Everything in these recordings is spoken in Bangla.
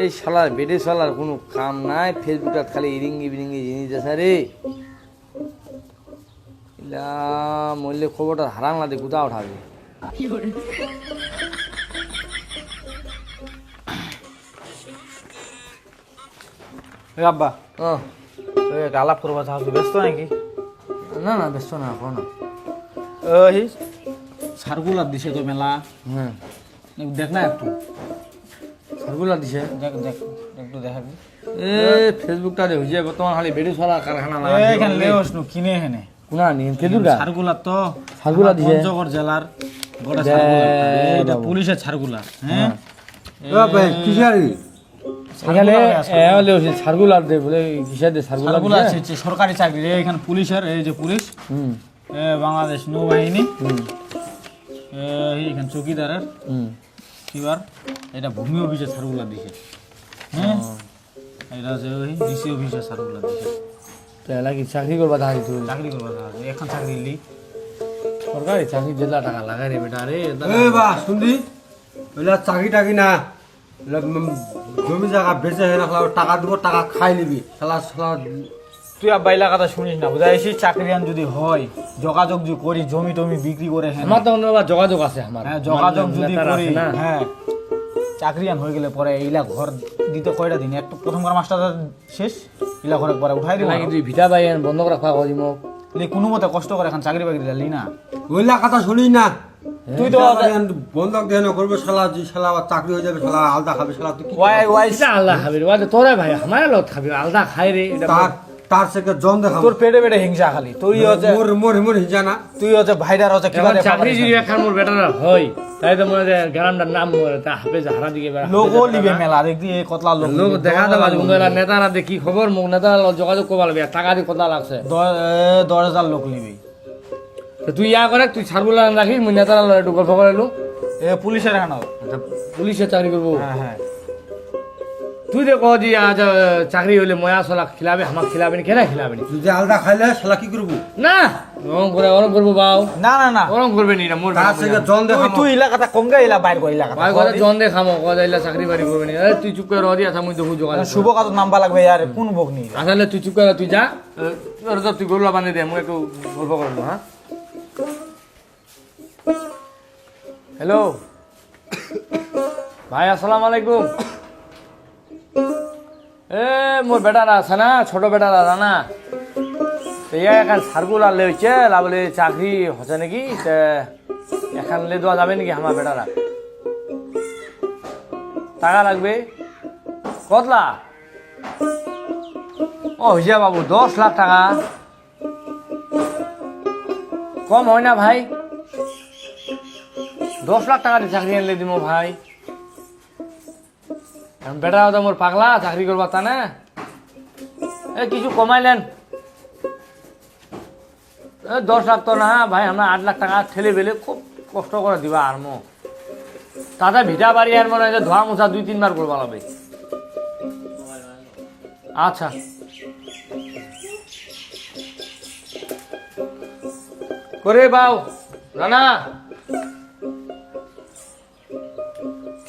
এই শালার বেডে শালার কোনো কাম নাই ফেসবুকত খালি ইরিঙ্গি বিরিঙ্গি জিনিস আছে রে। ইলা মরলে খবরটা হারাং না দে কোথা উঠাবে আব্বা আলাপ করবা চাচ্ছি ব্যস্ত নাকি? না না ব্যস্ত না করো না ওই সার্কুলার দিছে তো মেলা। হ্যাঁ। দেখ না একটু। দিছে। দেখ দেখ একটু দেখাবি। এ ফেসবুকটা দে হইছে বর্তমান খালি বেডে শালা কারখানা না। এখানে লেওস নু কিনে এখানে। কোনা নি ফেসবুকটা সার্কুলার তো দিছে? পঞ্চগড় জেলার গোটা এটা পুলিশের সার্কুলার হ্যাঁ? এখানে দে বলে কিসের দে আছে সরকারি চাকরি এখানে পুলিশের এই যে পুলিশ। হুম। বাংলাদেশ নৌবাহিনী। হুম। এ, এই এখানে চৌকিদারের। হুম। এবার এটা ভূমি অফিসের সার্কুলার দিছে হ্যাঁ? এটা হচ্ছে ওই ডিসি অফিসের সার্কুলার দিছে তো এলা কি চাকরি করবা তাহারি তুই? চাকরি করবা তারা। এখন চাকরি লি সরকারি চাকরি জেলা টাকা লাগাই রে বেটা রে এ বা শুনদি ওইলা চাকরি টাকি না জমি জায়গা বেচে হে রাখলা টাকা দিব টাকা খাই নিবি। শালা শালা তুই আর বাইলা কথা শুনিস না বুঝাইছি আন যদি হয় যোগাযোগ যদি করি জমি টমি বিক্রি করে হ্যাঁ আমার তো অন্য যোগাযোগ আছে আমার। হ্যাঁ যোগাযোগ যদি করি না? হ্যাঁ। চাকরিয়ান হয়ে গেলে পরে এইলা ঘর দিতে কয়টা দিন? একটু প্রথমবার মাসটা শেষ? ইলা ঘরে পরে উঠাই দিব। না কিন্তু ভিটা বাই বন্ধ করে রাখা করি মোক লি কোনো মতে কষ্ট করে এখন চাকরি বাকরি দিলি না। ওইলা কথা শুনি না। তুই তো বন্ধক দেহ করবে শালা? যে শালা আবার চাকরি হয়ে যাবে শালা আলাদা খাবে শালা তুই ওয়াই ওয়াই আল্লাহ খাবি তোরে ভাই আমার লোক খাবি আলাদা খাই রে এটা তার থেকে জন দেখাবো। তোর পেটে পেটে হিংসা খালি। তুই হচ্ছে মোর মোর মোর হিজা না তুই হচ্ছে ভাইডার হচ্ছে কিবা চাকরি যদি একখান মোর বেটারা হয় তাই তো মনে হয় গ্রামটার নাম মরে তা হারা দিকে বেড়া। লোগো লিবে মেলা দেখবি এই কতলা লোক লোক। দেখা দেবা কোন নেতারা দেখি খবর? মোক নেতারা লগত যোগাযোগ করবা লাগবে টাকা দিয়ে কথা লাগছে? দ- দশ হাজার লোক লিবি তুই ইয়া করে তুই ছাড়গুলা রাখিস মুই নেতারা একটু গল্প করে লু। এ পুলিশের এখানে পুলিশে চাকরি করব। হ্যাঁ হ্যাঁ। তুই দে কহ যে আজ চাকরি হইলে ময়া চলা খিলাবে আমাক খিলাবে নি কেনা খিলাবে নি? যদি আলাদা খাইলে শালা কি করব? না ওরম করে ওরম করব বাও না না না। ওরম করবে নি না মোর তার থেকে জন তুই দেখাবো তুই এলাকাটা কমকে এলা বাইর কর এলাকাটা ভাই কথা জন দে খামো কথা ইলা চাকরি বাড়ি করবে নি। আরে তুই চুপ করে রদি আছা মুই দেখু যোগাযোগ শুভ কাজত নাম্বার লাগবে ইয়ার কোন ভোগ নি? আসলে তুই চুপ করে তুই যা। তোর তো তুই গরুলা বান্ধি দে মুই একটু গল্প করব হ্যাঁ? হ্যালো ভাই আসসালামু আলাইকুম। এ, মোর বেটারা আছে না, ছোট বেটারা আছে না। তো ইয়া এখন সার্কুলার লেছে বলে চাকরি হচ্ছে নাকি? এখন লে দেওয়া যাবে নাকি আমার বেটারা? টাকা লাগবে? কত লাখ ও হইয়া বাবু, দশ লাখ টাকা। কম হয় না ভাই। দশ লাখ টাকা চাকরি আনলে দিব ভাই। বেটা তো মোর পাগলা চাকরি করবা তা না? এ, কিছু কমাইলেন দশ লাখ তো না, ভাই আমরা আট লাখ টাকা ঠেলে বেলে খুব কষ্ট করে দিবা আর মো তাতে ভিটা বাড়ি আর মনে হয় ধোয়া মোছা দুই তিনবার করবা লাগবে। আচ্ছা। করে বাউ রানা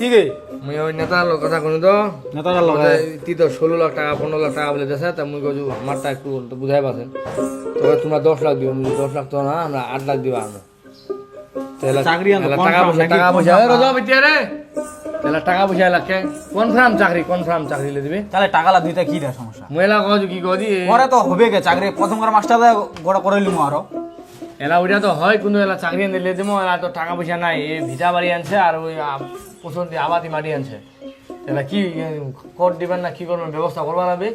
কি গে? মুই ওই নেতার লোক কথা শুনি তো। নেতাটা লগে তুই তো ষোলো লাখ টাকা পনেরো লাখ টাকা বলে দেশে তা মুই কছু আমারটা একটু বুঝাই পাচ্ছেন তো তোমরা দশ লাখ দিও মুই দশ লাখ তো না আমরা আট লাখ দিবা আমরা চাকরি টাকা confirm পয়সা টাকা পয়সা রোজা বিটিয়া রে তাহলে টাকা পয়সা লাগছে। কনফার্ম চাকরি কনফার্ম চাকরি লে দিবে? তাহলে টাকালা দিতে কি দেয় সমস্যা? মহিলা কহছু কি কদি পরে তো হবে গে চাকরি প্রথমবার মাস্টার গোটা করে লিমু আরও। এলা ওইটা তো হয় কিন্তু এলা চাকরি এনে লে এলা তো টাকা পয়সা নাই এই ভিটা বাড়ি আনছে আর ওই পছন্দ আবাদি মাটি আনছে। এলা কি কোর্ট দিবেন না কি করবেন ব্যবস্থা করবা লাগবে?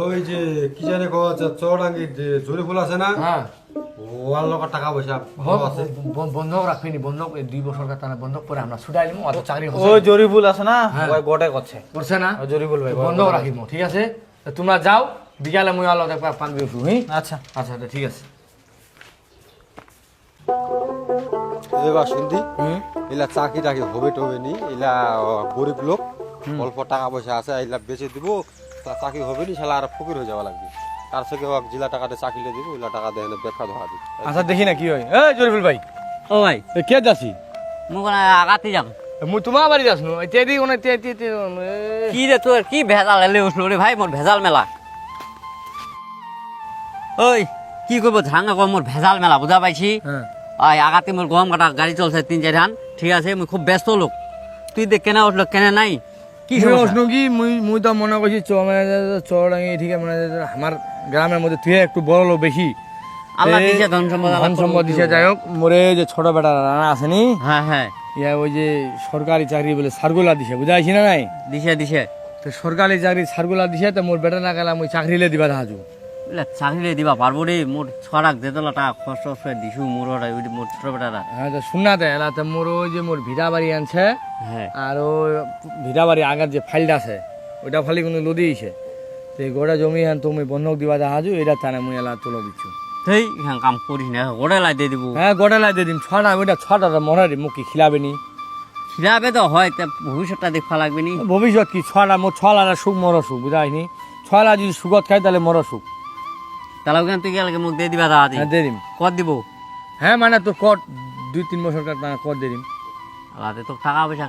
ওই যে কি জানে কো চৌরাঙ্গি যে জরি ফুল আছে না? হ্যাঁ। ওয়ার লগত টাকা পয়সা আছে। ব- বন্ধক রাখবি নি বন্ধক এই দুই বছর কাতানে বন্ধক করে আমরা ছুটাই নিমু অত চাকরি ওই হচ্ছে জরিফুল আছে না? হ্যাঁ। ওই গোটে করছে। করছে না? ওই জরিফুল ভাই বন্ধক রাখিব ঠিক আছে? তোমরা যাও বিকালে মুই আলো একবার পান দিও হুই আচ্ছা। আচ্ছা ঠিক আছে। এবার হুম। এলা চাকরি টাকি হবে টবে নি এলা গরিব লোক। অল্প টাকা পয়সা আছে এলা বেচে দিব তা চাকরি হবে নি শালা আর ফকির হয়ে যাওয়া লাগবে। তার থেকে হোক জিলা টাকাতে চাকরি দিব ওইলা টাকা দেয় বেকার ধরা দিব। আচ্ছা দেখি না কি হয়। এই জরিফুল ভাই। ও ভাই। কে যাচ্ছি? মোক আগাতে যাম মুই তোমার বাড়িতে আসনু এতিয়া দি কোনে এতিয়া এতিয়া এতিয়া, কি রে তোর কি ভেজাল এলে উঠল রে ভাই মোর ভেজাল মেলা। ওই কি করব ঝাঙ্গা কম মোর ভেজাল মেলা বুঝা পাইছি? হ্যাঁ। আয় আগাতে মোর গম কাটা গাড়ি চলছে তিন চার হান ঠিক আছে মুই খুব ব্যস্ত লোক। তুই দেখ কেনা উঠল কেনে নাই? কি সমস্যা? কি? মুই মুই তো মনে করছি চ মানে চড়াঙ্গি ঠিক আছে মানে আমার গ্রামের মধ্যে তুই একটু বড় লোক বেশি। আল্লাহ দিছে ধন সম্পদ ধন সম্পদ দিছে যাই হোক মোরে যে ছোট বেটা রানা আসেনি হ্যাঁ হ্যাঁ। ইয়া ওই যে সরকারি চাকরি বলে সার্কুলার দিছে বুঝাইছি না নাই? দিছে দিছে। তো সরকারি চাকরি সার্কুলার দিছে তো মোর বেটা না গেলাম ওই চাকরিলে দিবা হাজু বলে চাকরিলে দিবা পারব রে মোর ছড়াক দেতলা টাকা কষ্ট করে দিছু মোর ওটাই ওই মোর ছোট বেটারা হ্যাঁ তো শুনা দে এলা তো মোর ওই যে মোর ভিটা বাড়ি আনছে হ্যাঁ আর ওই ভিটা বাড়ি আগের যে ফাইলটা আছে ওইটা ফালি কোনো লদিয়েছে তো এই গোটা জমি হ্যাঁ তুমি বন্ধক দিবা হাজু এটা তানে মুই এলা তুলো দিচ্ছু তুই হ্যাঁ কাম করিস না? ওটা লাই দিয়ে দিব। হ্যাঁ গোটা লাই দিয়ে দিম ছটা ওইটা ছটা মনে রে মুখ কি খিলাবে নি? খিলাবে তো হয় তা ভবিষ্যৎটা দেখা লাগবে নি? ভবিষ্যৎ কি ছটা মোর ছলা সুখ মর সুখ বুঝাইনি ছলা যদি সুগত খাই তাহলে মর সুখ তাহলে ওখানে তুই গেলে মুখ দিয়ে দিবা দাদা হ্যাঁ দিয়ে দিম। কত দিব? হ্যাঁ মানে তোর কর দুই তিন বছর মানে কর দিয়ে দিম। আলাদা তো টাকা পয়সা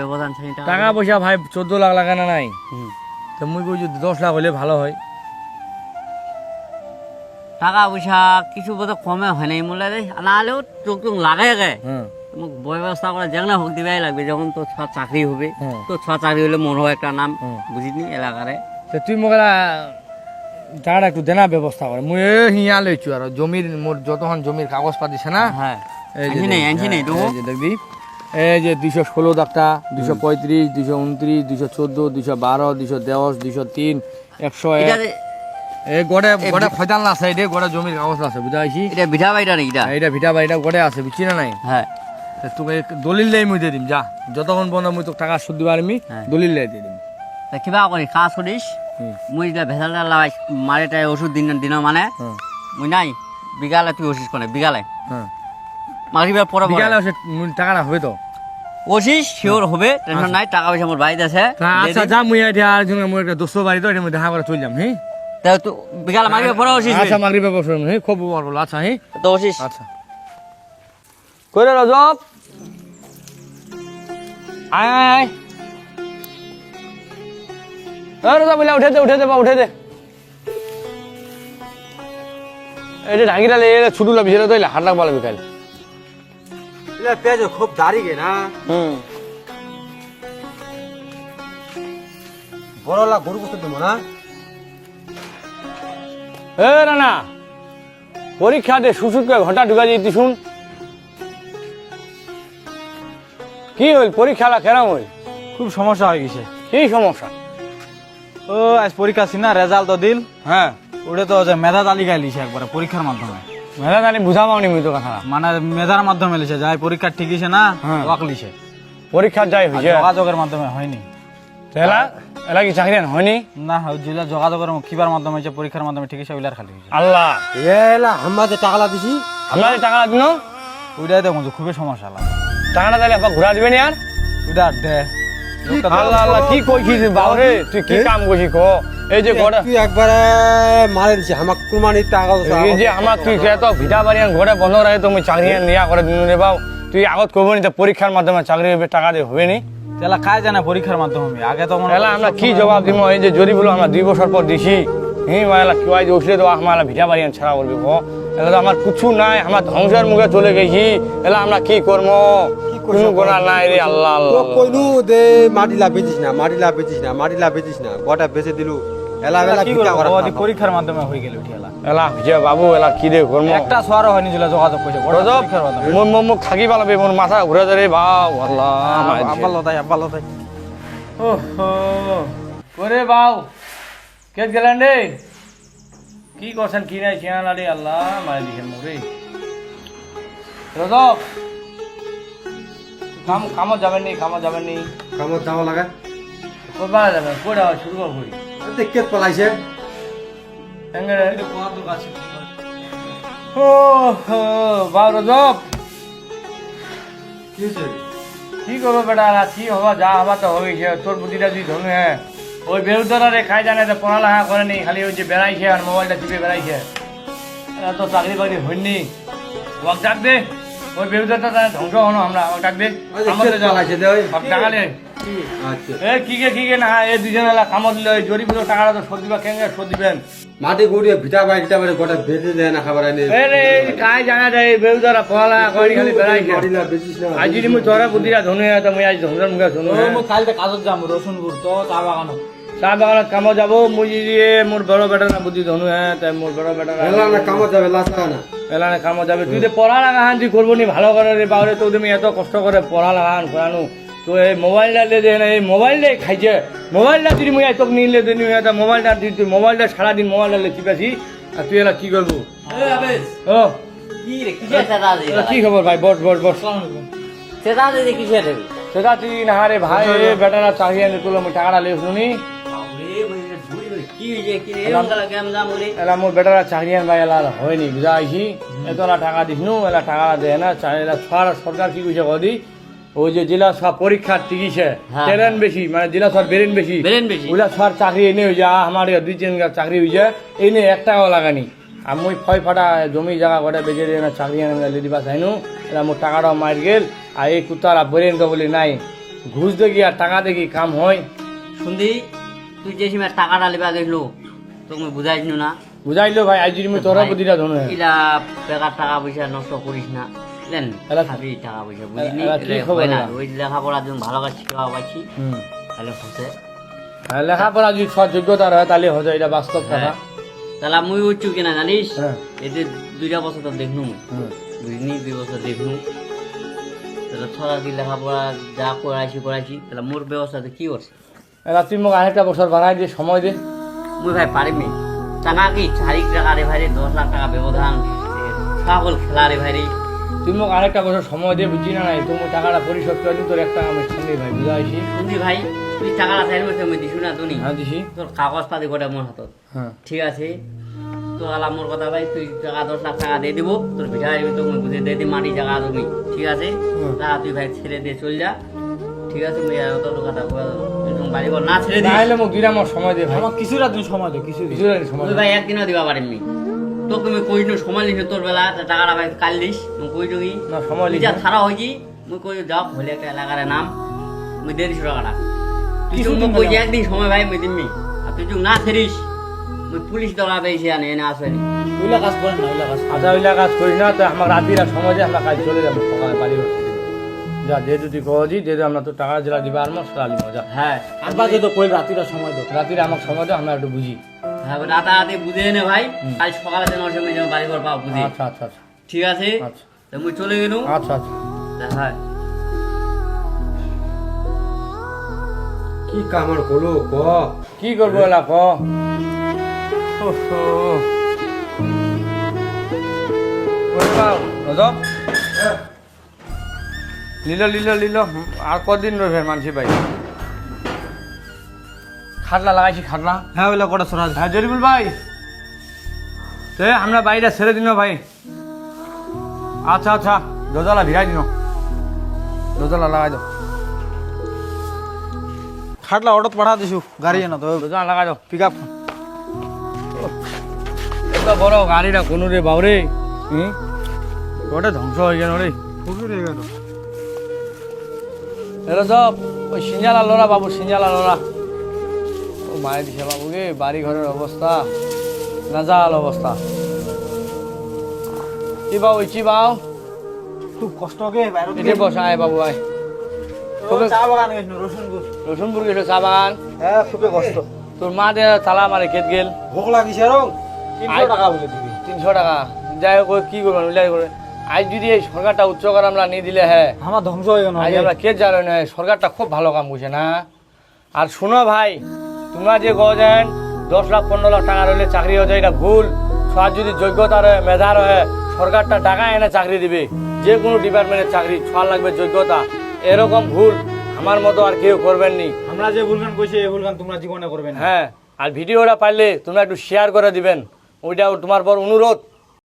ব্যবধান ছাড়ি টাকা টাকা পয়সা ভাই চোদ্দ লাখ লাগা না নাই? তো মুই কই যদি দশ লাখ হলে ভালো হয়। টাকা পয়সা কিছু বোধ কমে হয় নাই মূল্য রে না হলেও চোখ চোখ লাগে গে। মোক ব্যবস্থা করে যেখানে হোক দিবাই লাগবে যখন তোর ছ চাকরি হবে। তোর ছ চাকরি হলে মোর একটা নাম। বুঝিনি এলাকারে। তুই মোক এলা একটু দেনা ব্যবস্থা করে। মুই হিয়া লইছু আর জমির মোর যতক্ষণ জমির কাগজ পাতি আছে না? হ্যাঁ। এই যে আনছি নেই দেখ, আনছি নেই হ্যাঁ, তো এই যে দেখবি। এই যে দুইশো ষোলো দাগটা দুইশো পঁয়ত্রিশ দুইশো উনত্রিশ দুইশো চোদ্দ দুইশো বারো দুইশো দশ দুইশো তিন একশো এটা এই গড়ে গড়ে ফয়তাল না আছে এটা গড়ে জমির কাগজ আছে বুঝাইছি এটা বিঠা বাইটা নাকি এটা। এইটা ভিটা বাইটা গড়ে আছে বুঝছি না নাই? হ্যাঁ। তা তোকে দলিল লাই মুই দিয়ে দিম যা। যতক্ষণ পর্যন্ত মুই তোকে টাকা সুদ দিবার আমি হ্যাঁ। দলিল লাই দিয়ে দিম। কিবা করি কাজ করিস? হুম। মুই এটা ভেজালটা লাগাই মারে তাই ওষুধ দিন দিন মানে। মুই নাই বিকালে তুই ওষুধ বিকালে। হ্যাঁ মাগরিবার পরে সে মুই টাকাটা হবে তো? ওষুধ শিওর হবে টেনশন নাই টাকা পয়সা মোর বাড়িতে আছে। আচ্ছা যা মুই এটা আর জন্য মোর একটা দোস্ত বাড়ি তো এটা মুই দেখা করে চলে যাম হ্যাঁ তা তো বিকালে মাগরিবার পরে ওষুধ আচ্ছা মাগরি ব্যবসা হ্যাঁ খুব বড় বলো আচ্ছা হ্যাঁ তো ওষুধ। আচ্ছা। কই রে রজব? আয় আয়। বলে উঠে দে উঠে দে বা উঠে দে। এই যে ঢাকিটা লেগে ছুটু লাভ ছিল তো হাট লাগবা লাগবে কাল। পেঁয়াজ খুব দাড়ি গে না? হুম। বড়লা গরু গোস্ত দেবো না? এ রানা পরীক্ষা দে সুসুক করে ঘটা ঢুকা যেতে শুন। কি হইল পরীক্ষাটা কেরাম হইল? খুব সমস্যা হয়ে গেছে। কি সমস্যা? ও আজ পরীক্ষা ছিল না রেজাল্ট তো দিল। হ্যাঁ। ওটা তো যে মেধা তালিকায় লিছে একবারে পরীক্ষার মাধ্যমে। মেলা জানি বুঝা পাওনি মুই তো কথা মানে মেধার মাধ্যমে লিছে যাই পরীক্ষা ঠিক আছে না হ্যাঁ। ওয়াক লিছে। পরীক্ষা যাই হয়েছে যোগাযোগের মাধ্যমে হয়নি। এলা এলা কি চাকরি হয়নি? না যেগুলা যোগাযোগের কিবার মাধ্যমে হয়েছে পরীক্ষার মাধ্যমে ঠিক আছে ওইলার খালি আল্লাহ। এলা আমরা যে টাকা দিছি আমরা যে টাকা দিন ওইটাই দেখুন খুবই সমস্যা লাগে। টাকাটা তাহলে আবার ঘুরা দিবেন আর? ওইটা দে। আল্লাহ আল্লাহ কি কইছিস বাবরে তুই কি কাম করছিস ক? এই যে গড়ে তুই একবারে মারে দিছি আমাক কুরবানির টাকা দিছে এই যে আমার তুই কে তো ভিটা বাড়িয়ান ঘরে বন্ধ রাখে তুমি চাকরি নিয়া করে দিন রে বাউ তুই আগত করব নি তো পরীক্ষার মাধ্যমে চাকরি হবে টাকা দিয়ে হবে নি। কাজ জানা পরীক্ষার মাধ্যমে আগে তো আমরা কি জবাব দিব এই যে জরিগুলো আমরা দুই বছর পর দিছি। হি মালা কি হয় যে উঠলে তো আমার ভিটা বাড়িয়ান ছাড়া করবি ক এলা তো আমার কিছু নাই আমার ধ্বংসের মুখে চলে গেছি। এলা আমরা কি করব? কোনো গোনা নাই রে আল্লাহ আল্লাহ কইনু দে মাটিলা বেচিস না মাটিলা বেচিস না মাটিলা বেচিস না গোটা বেচে দিলু। এলা এলা কি করা পরীক্ষার মাধ্যমে হয়ে গেল উঠিয়ালা এলা। বাবু এলা কি রে একটা সোয়ারও হয়নি যেগুলা যোগাযোগ গোটা রজব মোর মোর মুখ থাকি পালাবে মোর মাথা ঘুরে ধরে বাউ আল্লাহ আব্বা লতাই আব্বা লতাই করে বাউ। কে গেলেন রে? কি করছেন? কি নাই চেনা রে আল্লাহ মারে দিছেন মোরে রজব কাম কামত যাবেন নি কামত যাবেন নি কামত যাওয়া লাগে। কোথায় যাবেন কোটা শুরু কর করি দেখে পলাইছে? ও হো বাউ রজব। কি হয়েছে কি করব বেটা? কি হবা যা হবা তো হয়ে গেছে তোর বুদ্ধিটা তুই ধনু হ্যাঁ। ওই বেরুদারা রে খাই জানে তো পড়ালেখা করেনি খালি ওই যে বেড়াইছে আর মোবাইলটা টিপে বেড়াইছে। এরা তো চাকরি বাকরি হইনি ওয়াক যাক দে ওই বেউদাটা ধ্বংস হনো আমরা ও ডাক দে আমাদের যা পালাইছে দে ওই। সব টাকা লে আচ্ছা। এ কি কে কি কে না এই দুজন এলা কামত ওই জরিপুর টাকাটা তো শোধ দিবা কেঙ্গে শোধ দিবেন? মাটি গুড়িয়ে ভিটা বাই ভিটা বাই গোটা বেঁধে দেয় না খাবার আনি এ রে কাই জানা যায় বেউদারা পড়ালা করি খালি না। আজ যদি মুই তোরা বুদ্ধিরা ধনু তো মুই আজ ধ্বংসের মুখে ধনু মই কালিতে কাজত যাম রসুনপুর তো চা বাগানত চাহ বাগানত কামত যাব যদি এ মোর বড় বেটার না বুদ্ধি ধনু হ্যাঁ তাই মোর বড় বেটার এলা না কামত যাবে লাসা না। এলানে কামত যাবে। তুই তো পড়া লাগাহান তুই করব নি ভালো করে রে বাবরে তো তুমি এত কষ্ট করে পড়া লাগাহান করানো। তো এই মোবাইলটা লে দে না এই মোবাইলটাই খাইছে। মোবাইলটা যদি মুই এত নিলে দিন মোবাইলটা তুই তুই মোবাইলটা সারাদিন মোবাইলটা লে চিপাছি আর তুই এলা কি করব? ও। কি রে এলা কি খবর ভাই? বস বস বস। চেতা দিদি কিসের রে সেটা তুই না রে ভাই বেটারা চাহিয়ে নি তুলো মুই টাকাটা লে এলা মোর বেটারা চাকরি আন ভাই এলা হয়নি বুঝা আইছি এতলা টাকা দিছনু এলা টাকা দেয় না এলা ছড় সরকার কি কইছে কদি ওই যে জেলা সব পরীক্ষার টিকিছে। ট্রেন বেশি মানে জেলা সব বেরেন বেশি বেরেন বেশি। ওইলা সর চাকরি এনে হয়ে যা আমার দুই তিন চাকরি হয়ে যায় এনে এক টাকাও লাগানি আর মুই ফয় ফাটা জমি জায়গা ঘরে বেজে দিয়ে চাকরি এনে লে দিবা চাইনু এলা মোর টাকাটাও মার গেল আর এই কুত্তারা বেরেন বলি নাই। ঘুষ দেখি আর টাকা দেখি কাম হয়। শুনদি তুই যে সময় টাকাটা লিবা দেখল তোকে বুঝাইছ না। বুঝাইলো ভাই আজ যদি তোরা বুদ্ধিটা ধনু ইলা বেকার টাকা পয়সা নষ্ট করিস না। বুঝলেন খাবি টাকা পয়সা বুঝলি এলা কি এলে খবর হয় না ওই লেখাপড়ার জন্য ভালো কাজ শিখা পাচ্ছি তাহলে হচ্ছে লেখাপড়া যদি সৎ যোগ্যতা রয় তাহলে হতো এটা বাস্তব কথা। তাহলে মুই উঠছু কিনা জানিস এতে দুইটা বছর তো দেখনু। বুঝলি দুই বছর দেখনু। তাহলে ছড়া কি লেখাপড়া যা করাইছি করাইছি তাহলে মোর ব্যবস্থাতে কি করছে এরা তুই মোক আরেকটা বছর বাড়াই দিয়ে সময় দে। মুই ভাই পারিমি টাকা কি চারি টাকা রে ভাই রে দশ লাখ টাকা ব্যবধান পাগল খেলা রে ভাই রে তুই মোক আরেকটা বছর সময় দিয়ে বুঝছি না নাই? তুমি টাকাটা পরিশোধ করে দিন তোর একটা আমি সঙ্গে ভাই বুঝা আইছি শুনছি ভাই তুই টাকাটা চাইলে আমি দিছু না তুমি হ্যাঁ দিছি। তোর কাগজ পাতি গোটা মোর হাতত। হ্যাঁ ঠিক আছে। তো আলা মোর কথা ভাই তুই টাকা দশ লাখ টাকা দিয়ে দিব তোর ভিটা দিবি তোকে বুঝে দিয়ে দিই মাটি জায়গা তুমি। ঠিক আছে। টাকা তুই ভাই ছেড়ে দিয়ে চল যা। ঠিক আছে আর কথা। বাড়ি না ছেড়ে তাহলে মোক দুইটা আমার সময় দে ভাই। আমার দিন সময় দে কিছু কিছু জানি সময় তুই দে। ভাই একদিনও দিবা পারিনি তো তুমি কই নো সময় লিখে তোর বেলা টাকাটা ভাই কাল দিস তুমি কই টুকি না সময় লিখে যা ছাড়া হয়েছি মুই কই যাও হলে একটা এলাকার নাম মুই দিয়ে দিস টাকাটা। তুই কিছু তো দিন কই একদিন সময় ভাই মুই দিমনি আর তুই না ছেড়িস মুই পুলিশ দলা পেয়েছি আনে এনে ওইলা কাজ করেন না ওইলা কাজ আচ্ছা ওইলা কাজ করি না তো আমার রাতিরা সময় দিয়ে আমরা কাজ চলে যাব সকালে বাড়ি যা তুই কহছি যেহেতু আমরা তো টাকা জেলা দিবা আর মাস সারা দিব যা। হ্যাঁ তো কই রাতিটা সময় দে রাতিরে আমাকে সময় দে আমরা একটু বুঝি। হ্যাঁ বুঝে এনে ভাই কাল সকালে যেন ওর সঙ্গে যেন বাড়ি ঘর পাও বুঝি। আচ্ছা আচ্ছা আচ্ছা। ঠিক আছে? আচ্ছা। তো মুই চলে গেলু। আচ্ছা আচ্ছা। হ্যাঁ। কি কামড় করল ক? কি করব এলা ক? ওহো। লিল লিল লিল। আর কদিন রইবে মানসি ভাই? খাটলা লাগাইছি খাটলা হ্যাঁ ওইলা কটা সরা হ্যাঁ জরিবুল ভাই। সে আমরা বাড়িটা ছেড়ে দিন ভাই। আচ্ছা আচ্ছা দোতলা ভিড়াই দিন। দোতলা লাগাই দাও। খাটলা অর্ডার পাঠা দিছু গাড়ি এনে তো দোতলা লাগাই দাও। পিক আপ এত বড় গাড়িটা কোনো রে বাবরে হুম? ওটা ধ্বংস হয়ে গেল রে। খুবই রে গেল। এরা সব ওই সিঞ্জালা লোরা বাবু সিঞ্জালা লোরা। ও মায়ের দিছে বাবু গে বাড়ি ঘরের অবস্থা নাজাল অবস্থা। কি বাবু কি বাউ খুব কষ্ট গে বাইরে এটি বসা আয় বাবু আয়। গেছিল রসুনপুর। রসুনপুর গেছো চা বাগান? হ্যাঁ খুবই কষ্ট। তোর মা দে তালা মারে কেত গেল। ভোক লাগিছে রং? তিনশো টাকা বলে দিবি। তিনশো টাকা। যাই হোক কি করবেন করে। আজ যদি এই সরকারটা উচ্চ করে আমরা নিয়ে দিলে হ্যাঁ। আমার ধ্বংস হয়ে গেল আজ আমরা কে জানো না সরকারটা খুব ভালো কাম করছে না। আর শুনো ভাই তোমরা যে গজেন দশ লাখ পনেরো লাখ টাকা রইলে চাকরি হয়ে যায় এটা ভুল। সবার যদি যোগ্যতা রয়ে মেধা রয়ে সরকারটা টাকা এনে চাকরি দিবে। যে কোনো ডিপার্টমেন্টের চাকরি ছোঁয়া লাগবে যোগ্যতা। এরকম ভুল আমার মতো আর কেউ করবেন নি। আমরা যে ভুলগান কইছি এই ভুলগান তোমরা জীবনে করবেন হ্যাঁ আর ভিডিওটা পারলে তোমরা একটু শেয়ার করে দিবেন। ওইটা তোমার বড় অনুরোধ।